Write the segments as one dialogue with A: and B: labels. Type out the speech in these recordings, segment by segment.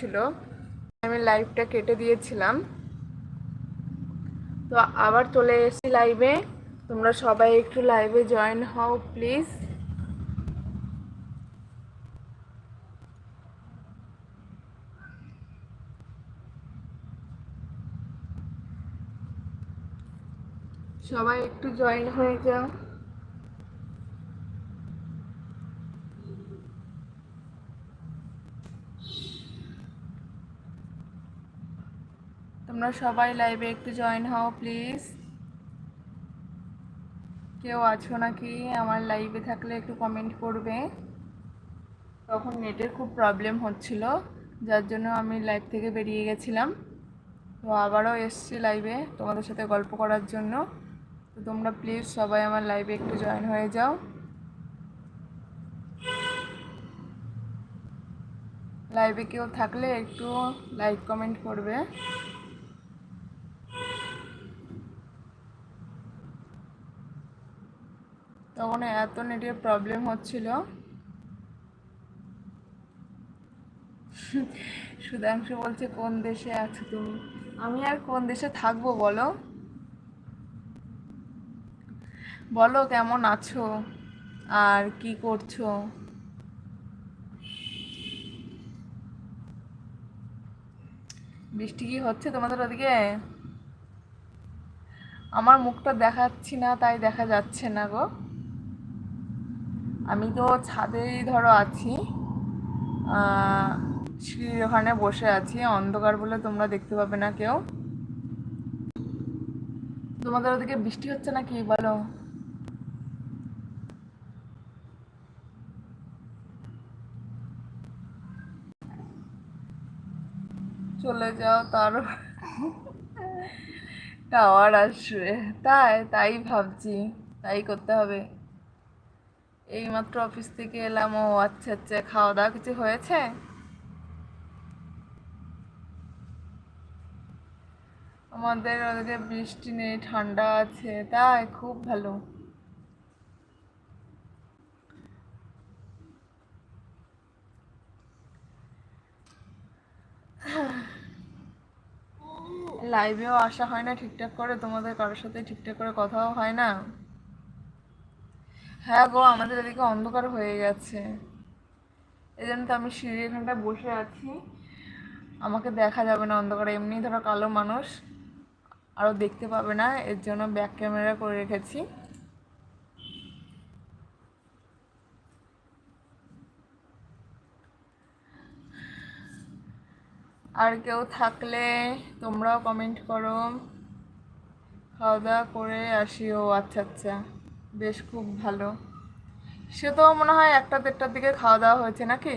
A: হচ্ছিল আমি লাইভটা কেটে দিয়েছিলাম। তো আবার চলে এসেছি লাইভে তোমরা সবাই একটু লাইভে জয়েন হও প্লিজ সবাই একটু জয়েন হয়ে যাও। তোমরা সবাই লাইভে একটু জয়েন হও প্লিজ কেউ আছো নাকি? আমার লাইভে থাকলে একটু কমেন্ট করবে। তখন নেটের খুব প্রবলেম হচ্ছিল, যার জন্য আমি লাইভ থেকে বেরিয়ে গেছিলাম। তো আবারও এসছি লাইভে তোমাদের সাথে গল্প করার জন্য। তো তোমরা প্লিজ সবাই আমার লাইভে একটু জয়েন হয়ে যাও। লাইভে কেউ থাকলে একটু লাইক কমেন্ট করবে। তখন এত নেটের প্রবলেম হচ্ছিল। সুধাংশু বলছে, কোন দেশে আছো তুমি? আমি আর কোন দেশে থাকব বলো? বলো কেমন আছো? আর কি করছ? বৃষ্টি কি হচ্ছে তোমাদের ওদিকে? আমার মুখটা দেখাচ্ছি না, তাই দেখা যাচ্ছে না গো। আমি তো ছাদেই ধরো আছি। সিঁড়ির ওখানে বসে আছি। অন্ধকার বলে তোমরা দেখতে পাবে না কেউ। তোমাদের ওদিকে বৃষ্টি হচ্ছে নাকি বলো? চলে যাও তার। টাওয়ার আসবে। তাই তাই ভাবছি। তাই করতে হবে। এইমাত্র অফিস থেকে এলাম। ও আচ্ছা আচ্ছা খাওয়া দাওয়া কিছু হয়েছে? আমাদের ওদিকে বৃষ্টি নেই, ঠান্ডা আছে, তাই খুব ভালো। লাইভেও আসা হয় না ঠিকঠাক করে, তোমাদের কারোর সাথে ঠিকঠাক করে কথাও হয় না। হ্যাঁ গো আমাদের এদিকে অন্ধকার হয়ে গেছে। এই জন্য তো আমি সিঁড়ি এখানটায় বসে আছি। আমাকে দেখা যাবে না অন্ধকারে, এমনি ধরো কালো মানুষ আরও দেখতে পাবে না, এর জন্য ব্যাক ক্যামেরা করে রেখেছি। আর কেউ থাকলে তোমরাও কমেন্ট করো। খাওয়া দাওয়া করে আসি ও আচ্ছা আচ্ছা। বেশ, খুব ভালো। সে তো মনে হয় একটা দেড়টার দিকে খাওয়া দাওয়া হয়েছে নাকি?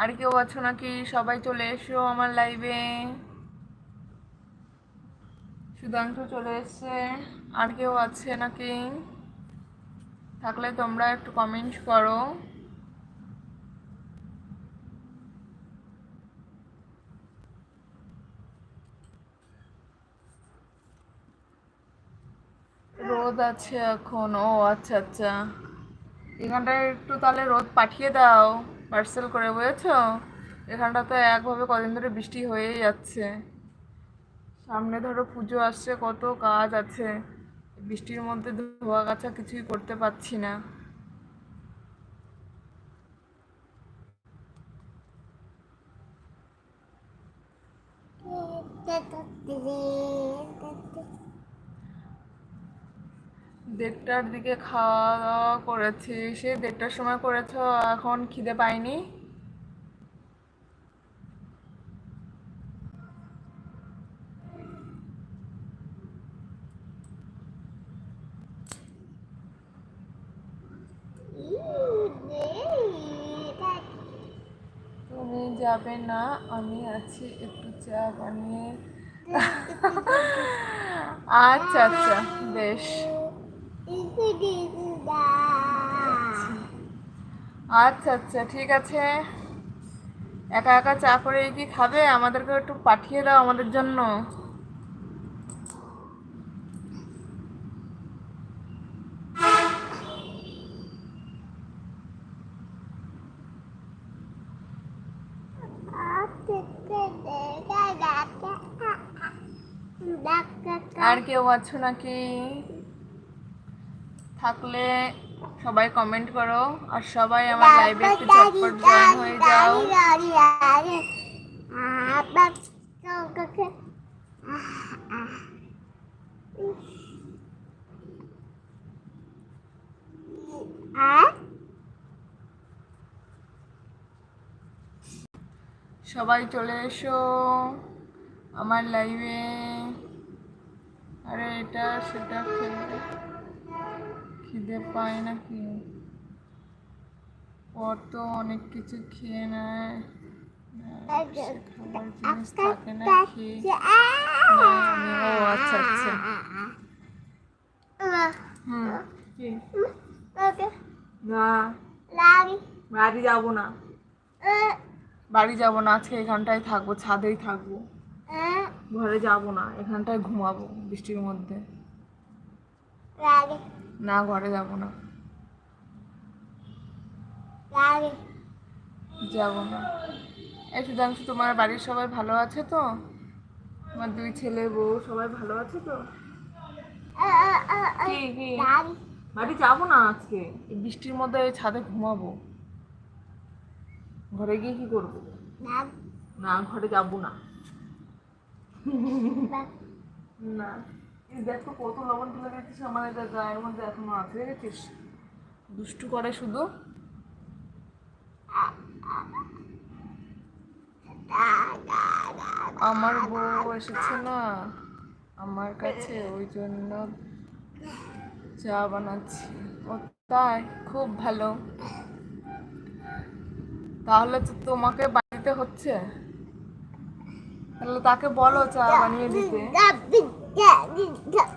A: আর কেউ আছো নাকি? সবাই চলে এসো আমার লাইভে সুধাংশু চলে এসছে। আর কেউ আছে নাকি? থাকলে তোমরা একটু কমেন্ট করো। রোদ আছে এখন ও আচ্ছা আচ্ছা এখানটায় একটু তাহলে রোদ পাঠিয়ে দাও পার্সেল করে বুঝেছ এখানটা তো একভাবে কদিন ধরে বৃষ্টি হয়েই যাচ্ছে সামনে ধরো পুজো আসছে কত কাজ আছে বৃষ্টির মধ্যে ধোয়া কাছা কিছুই করতে পারছি না দেড়টার দিকে খাওয়া দাওয়া করেছি। সে দেড়টার সময় করেছ, এখন খিদে পাইনি? তুমি যাবে না, আমি আছি একটু চা বানিয়ে। আচ্ছা আচ্ছা বেশ। আচ্ছা আচ্ছা ঠিক আছে। একা একা চা করে কি খাবে? আমাদেরকে একটু পাঠিয়ে দাও আমাদের জন্য। আর কেউ আছো নাকি? থাকলে সবাই কমেন্ট করো আর সবাই আমার লাইভে একটু ঝটপট জয়েন হয়ে যাও। সবাই চলে এসো আমার লাইভে আরে এটা সেটা খেলে খিদে পায় নাকি? ওর তো অনেক কিছু খেয়ে নেয়। খাবার জিনিস থাকে না খেয়ে ও আচ্ছা আচ্ছা। হুম কি? না বাড়ি যাব না। বাড়ি যাব না আজকে এখানটায় থাকব ছাদেই থাকব। ঘরে যাব না এখানটায় ঘুমাবো বৃষ্টির মধ্যে। না ঘরে যাব না। যাব না। এই সুধাংশু তোমার বাড়ির সবাই ভালো আছে তো? তোমার দুই ছেলে বউ সবাই ভালো আছে তো? কি কি? বাড়ি যাব না আজকে? এই বৃষ্টির মধ্যে ওই ছাদে ঘুমাবো। ঘরে গিয়ে কি করব? না ঘরে যাব না। না। দেখো কত লবণ তুলে গেছিস আমার এটা গায়ের মধ্যে এখনও আছে দেখেছিস দুষ্টু করে শুধু। আমার বউ এসেছে না, আমার কাছে ওই জন্য চা বানাচ্ছি। ও তাই, খুব ভালো। তাহলে তো তোমাকে বাড়িতে হচ্ছে। তাহলে তাকে বলো চা বানিয়ে দিতে। 要你看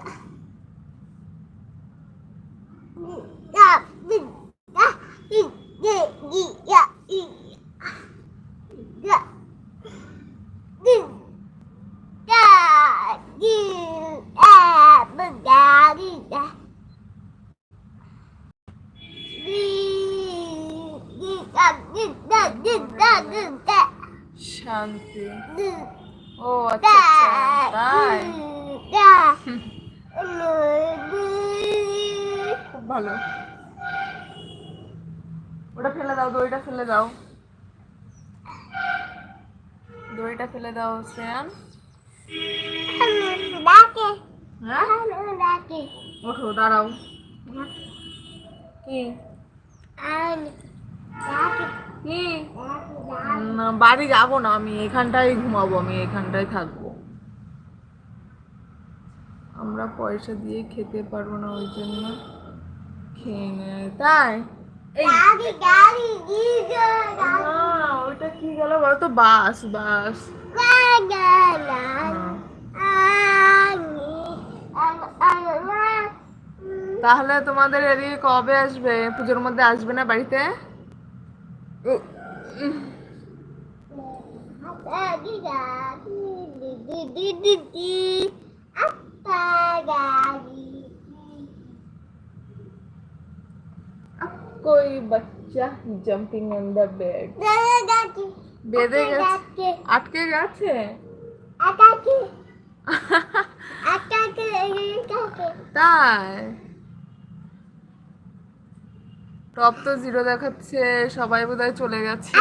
A: ফেলে দাও দইটা ফেলে দাও। দইটা ফেলে দাও শ্রেয়ান। হ্যাঁ? ওঠো দাঁড়াও। কি? কি? বাড়ি যাব না আমি এখানটায় ঘুমাবো আমি এখানটায় থাকব। আমরা পয়সা দিয়ে খেতে পারব না ওই জন্য খেয়ে নেয় তাই? এই না, ওইটা কি গেল বলো তো বাস বাস হ্যাঁ। তাহলে তোমাদের এদিকে কবে আসবে পুজোর মধ্যে আসবে না বাড়িতে कोई बच्चा जंपिंग ऑन द बेड বেঁধে গেছে আটকে গেছে তাই টপ তো জিরো দেখাচ্ছে সবাই বোধহয় চলে গেছে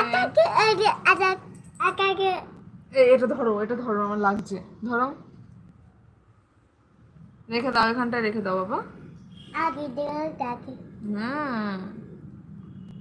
A: এই এটা ধরো এটা ধরো আমার লাগছে ধরো রেখে দাও এখানটায় রেখে দাও বাবা হুম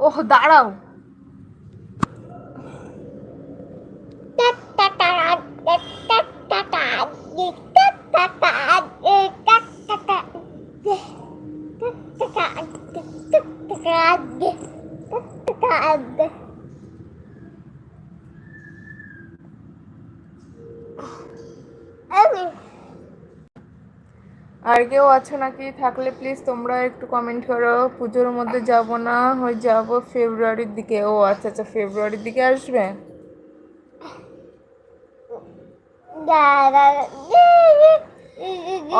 A: ওহ দাঁড়াও
B: टक
A: আর কেউ আছে নাকি? থাকলে প্লিজ তোমরা একটু কমেন্ট করো। পুজোর মধ্যে যাব না, হয় যাব ফেব্রুয়ারির দিকে। ও আচ্ছা আচ্ছা ফেব্রুয়ারির দিকে আসবে?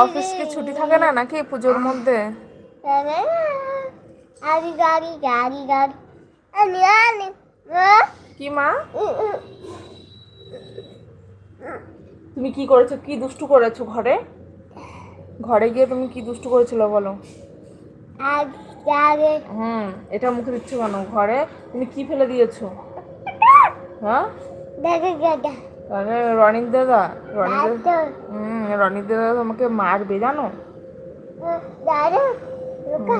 A: অফিস কি ছুটি থাকে না নাকি পুজোর মধ্যে?
B: গাড়ি গাড়ি
A: কি মা? তুমি কি করেছ? কি দুষ্টু করেছ ঘরে? ঘরে গিয়ে তুমি কি দুষ্টু করেছিল বলো? হুম এটা মুখে দিচ্ছ কেন ঘরে তুমি কি ফেলে দিয়েছ? হ্যাঁ? তাহলে রনিক দাদা রনিক দাদা।
B: দাদা
A: হুম রনিক দাদা তোমাকে মারবে জানো?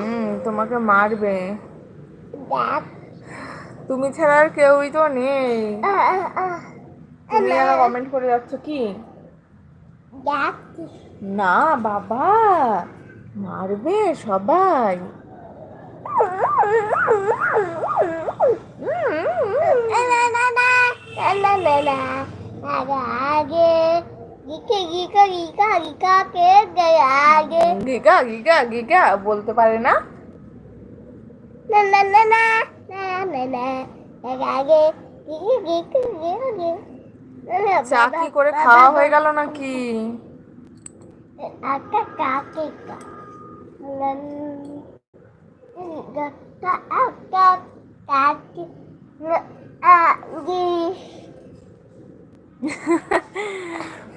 A: হুম তোমাকে মারবে। তুমি ছাড়া আর কেউই তো নেই। তুমি কমেন্ট করে যাচ্ছ কি? না, বাবা। মারবে সবাই।
B: গিকা গিকা কে আগে
A: বলতে পারে না?
B: না না না আগে
A: চা কি করে খাওয়া হয়ে গেল নাকি?
B: কাকে আগে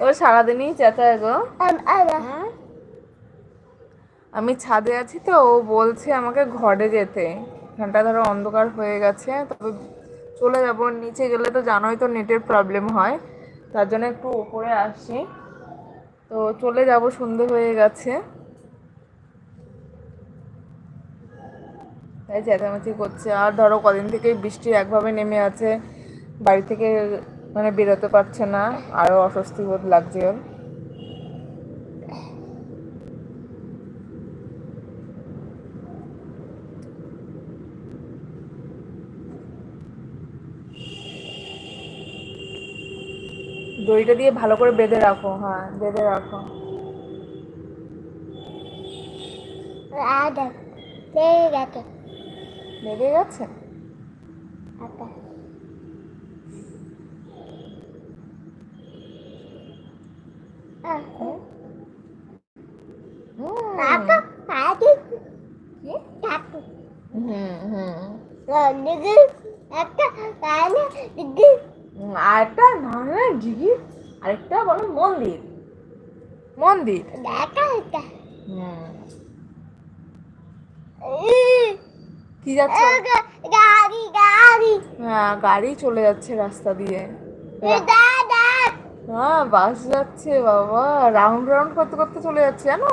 A: ও সারাদিনই চেঁচায় গো।
B: আম
A: হুম? আমি ছাদে আছি তো ও বলছে আমাকে ঘরে যেতে। এখানটা ধরো অন্ধকার হয়ে গেছে তবে চলে যাব। নিচে গেলে তো জানোই তো নেটের প্রবলেম হয়। তার জন্য একটু উপরে আসছি তো চলে যাব, সন্ধে হয়ে গেছে। তাই চেঁচামেচি করছে। আর ধরো কদিন থেকে বৃষ্টি একভাবে নেমে আছে, বাড়ি থেকে মানে বেরোতে পারছে না আরও অস্বস্তি বোধ লাগছে দড়িটা দিয়ে ভালো করে বেঁধে রাখো হ্যাঁ বেঁধে রাখো। বেঁধে গেছে। হুম। হুম হুম
B: দিদি একটা কানে দিদি
A: হুম, আরেকটা না না দিঘি আরেকটা বলো মন্দির হুম
B: ই,
A: কি যাচ্ছে?
B: গাড়ি গাড়ি।
A: হ্যাঁ গাড়ি চলে যাচ্ছে রাস্তা দিয়ে। হ্যাঁ বাস যাচ্ছে বাবা। রাউন্ড রাউন্ড করতে করতে চলে যাচ্ছে জানো?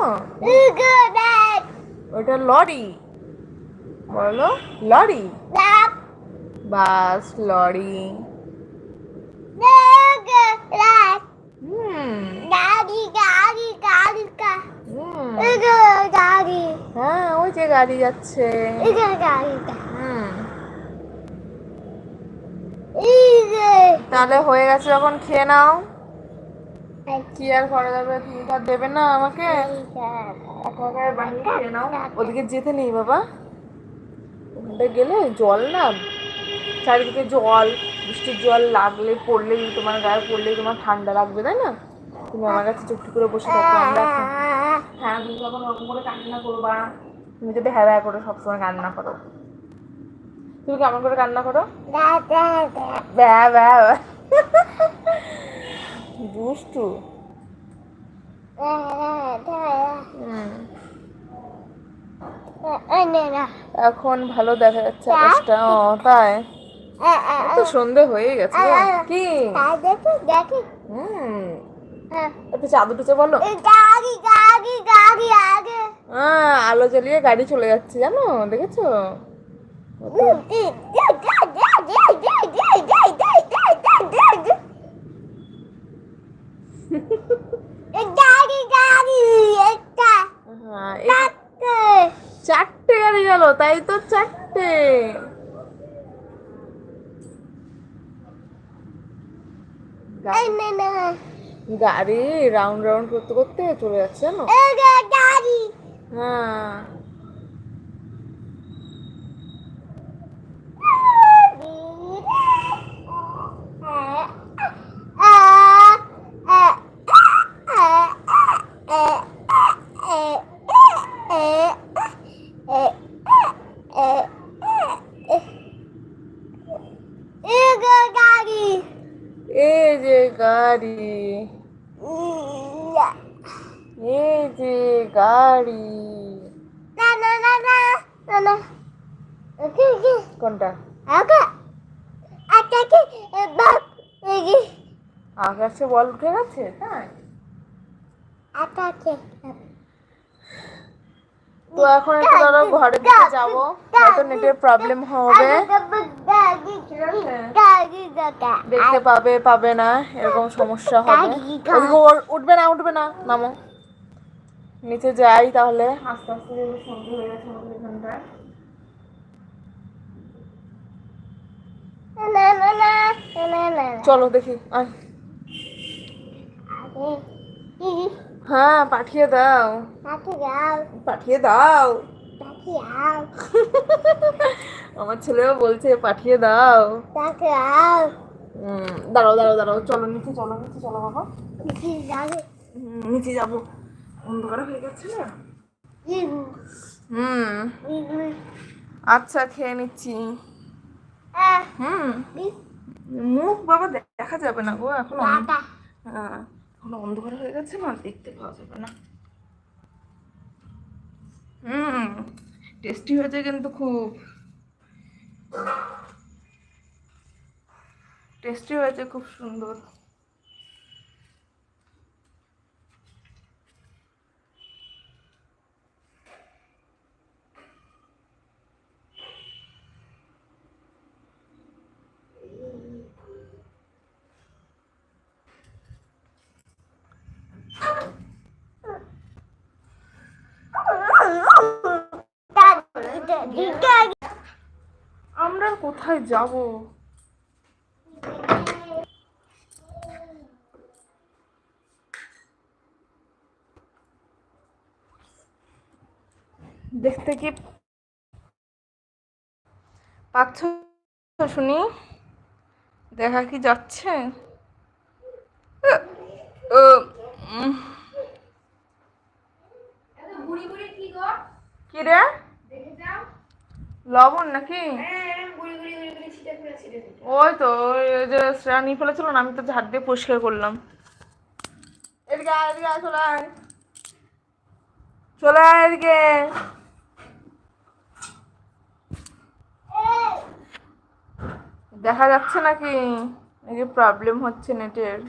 A: ওটা লরি। বলো লরি? Bus lorry.
B: গাড়ি গাড়ি গাড়ি
A: হ্যাঁ ওই যে গাড়ি যাচ্ছে।
B: যে
A: তাহলে হয়ে গেছে যখন খেয়ে নাও। কি আর করা যাবে? তুমি তো আর দেবে না আমাকে। বানিয়ে খেয়ে নাও। ওদিকে যেতে নেই বাবা। ওখানটায় গেলে জল না। চারিদিকে জল বৃষ্টির জল লাগলে পড়লেই তোমার গায়ে পড়লেই তোমার ঠান্ডা লাগবে তাই না? তুমি আমার কাছে চুপটি করে বসে থাকো আমরা হ্যাঁ তুমি যখন ওরকম করে কান্না করবা? তুমি যদি হ্যাঁ হ্যাঁ করে সবসময় কান্না করো। তুমি কেমন করে কান্না করো? ব্যা ব্যা। দুষ্টু। এখন ভালো দেখা যাচ্ছে আকাশটা। ও তাই? তো সন্ধে হয়ে গেছে। কি?
B: দেখি
A: হুম। একটু চাদর টুচে বলো।
B: গাড়ি গাড়ি গাড়ি আগে
A: হ্যাঁ আলো জ্বালিয়ে গাড়ি চলে যাচ্ছে জানো দেখেছ? চারটে গাড়ি গেল তাই তো চারটে। গাড়ি রাউন্ড রাউন্ড করতে করতে চলে যাচ্ছে
B: না
A: হ্যাঁ।
B: গাড়ি। না না না না না না। ওকে ওকে।
A: কোনটা?
B: ওকে। আটাকে বাপ এই
A: আকাশে বল উঠে গেছে? তাই
B: আটাকে
A: তো এখন একটু ধরো ঘরের দিকে যাব। হয়তো নেটের প্রবলেম হবে। দেখতে পাবে পাবে না এরকম সমস্যা হবে। উঠবে না উঠবে না নামো। নিচে যাই তাহলে। আস্তে আস্তে সন্ধে হয়ে গেছে আমাদের এখানটায়। চলো দেখি হ্যাঁ পাঠিয়ে দাও। পাঠিয়ে দাও। আমার ছেলেও বলছে পাঠিয়ে দাও। দাঁড়াও দাঁড়াও দাঁড়াও। চলো নিচে চলো নিচে চলো বাবা। নিচে যাব। অন্ধকার হয়ে গেছে না? হুম। আচ্ছা খেয়ে নিচ্ছি। হুম। মুখ বাবা দেখা যাবে না গো এখন হ্যাঁ এখন অন্ধকার হয়ে গেছে না দেখতে পাওয়া যাবে না। হুম টেস্টি হয়েছে কিন্তু খুব। টেস্টি হয়েছে খুব সুন্দর। আমরা কোথায় যাব? দেখতে কি পাচ্ছ শুনি? দেখা কি যাচ্ছে। কি রে? লবণ নাকি? ওই তো যে শ্রেয়া নিয়ে ফেলেছিল না আমি তো ঝাড় দিয়ে পরিষ্কার করলাম। এদিকে এদিকে চলে আয়। চলে আয় এদিকে। দেখা যাচ্ছে নাকি? নাকি প্রবলেম হচ্ছে নেটের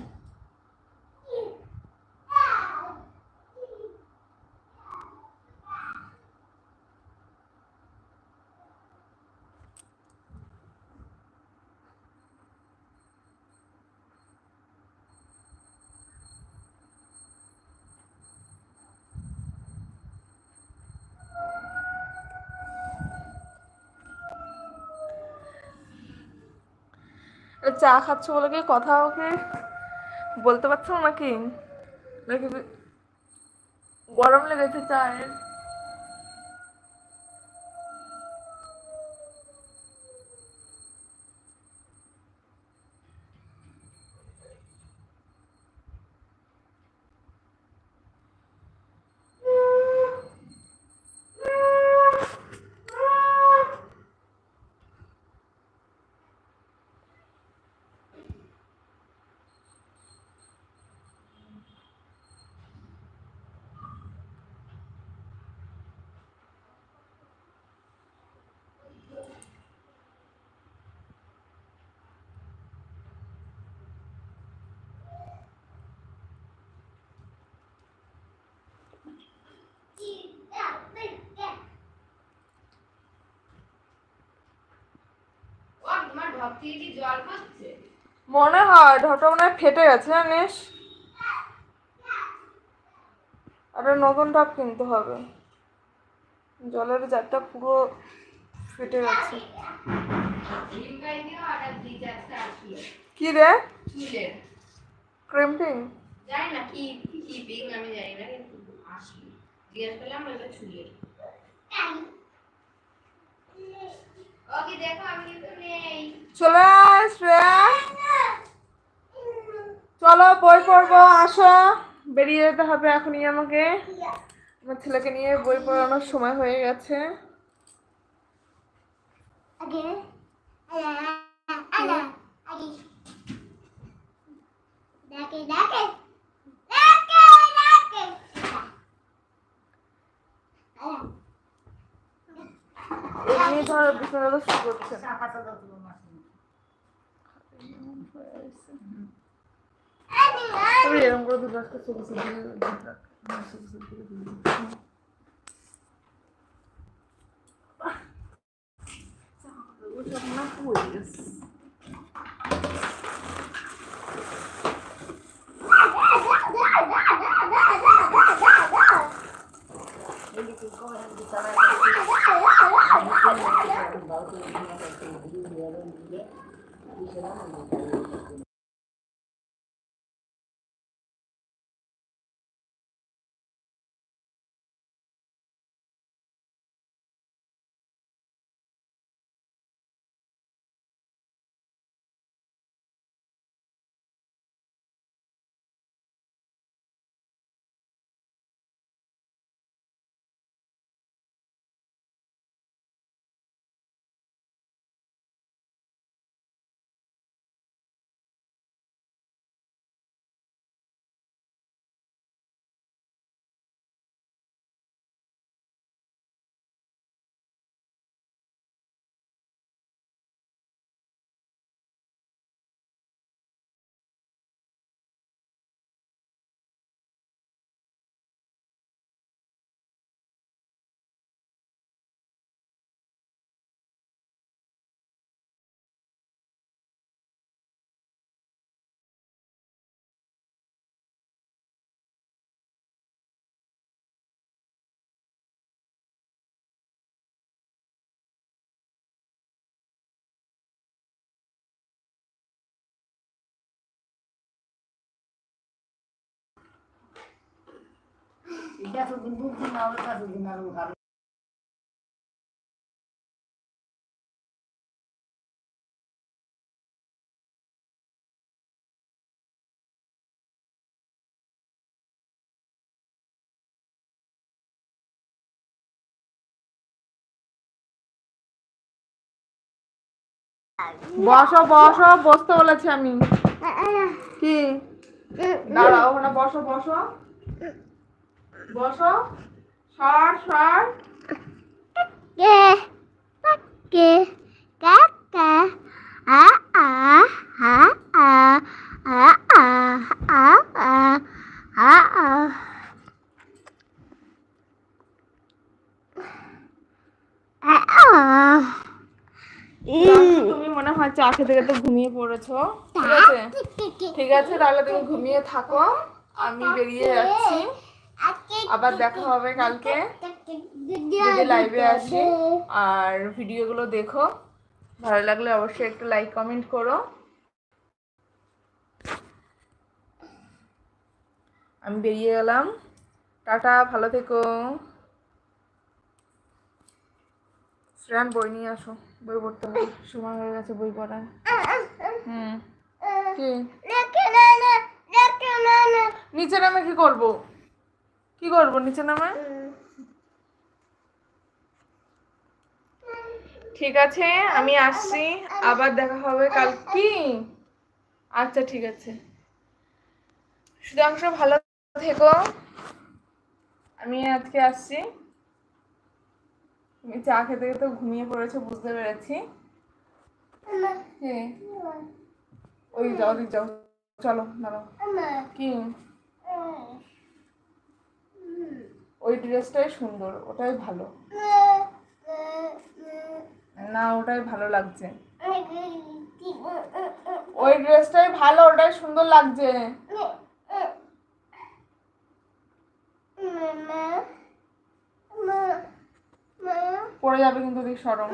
A: চা খাচ্ছ বলে কি কথা ওকে? বলতে পারছ নাকি? নাকি গরম লেগেছে চায়ের? মনে হয় ঢোটা মনে হয় ফেটে গেছে জানিস? একটা নতুন ডাব কিনতে হবে। জলের জারটা পুরো ফেটে গেছে। কি রে? ক্রিমটিং
C: জানি না কি কি পিং আমি জানি না কিন্তু আসি জিজ্ঞেস করলাম ওটা ছুলে ওকে দেখো আমি কিন্তু নেই
A: চলে আয় শ্রেয়া। চলো বই পড়ব আসো। বেরিয়ে যেতে হবে এখনই আমাকে। আমার ছেলেকে নিয়ে বই পড়ানোর সময় হয়ে গেছে।
B: Elini sonra bu sonra
A: da su bakın. Sen masada
B: durulmasın.
A: Buraya burada bir dakika soru Ele tem correndo. భౌతికంగా పెట్టిన ఇది ఏదో ఇదే తీసుకురా দিচ্ছি। ওসব না পড়ে গেছে। বসো বসো বসতে বলেছি আমি কি দাঁড়াও ওখানে বসো বসো বসো। সর সর।
B: কে? কে? কা আ আ হা আ আ আ আ আ আ আ।
A: তুমি মনে হয় চা খেতে খেতে ঘুমিয়ে পড়েছো। ঠিক আছে? ঠিক আছে তাহলে তুমি ঘুমিয়ে থাকো। আমি বেরিয়ে যাচ্ছি। আবার দেখা হবে কালকে। যদি লাইভে আসি আর ভিডিওগুলো দেখো ভালো লাগলে অবশ্যই একটু লাইক কমেন্ট করো। আমি বেরিয়ে গেলাম। টাটা ভালো থেকো। শ্রেয়ান বই নিয়ে আসো। বই পড়তে হবে। সময় হয়ে গেছে বই পড়ার। হুম। কি? নিচে নামে কি করব? কি করব, নিচে নামে? ঠিক আছে, আমি আসছি, আবার দেখা হবে কাল কি? আচ্ছা ঠিক আছে। সুধাংশ, ভালো থেকো। আমি আজকে আসছি। তুমি চা খেতে খেতে ঘুমিয়ে পড়েছো, বুঝতে পেরেছি। ওই যাও, ওদিক যাও। চলো, দাঁড়াও। কি? ওই ড্রেসটাই সুন্দর, ওটাই ভালো। না, ওটাই ভালো লাগছে। ওই ড্রেসটাই ভালো, ওটাই সুন্দর লাগছে। পরে যাবে কিন্তু সরম।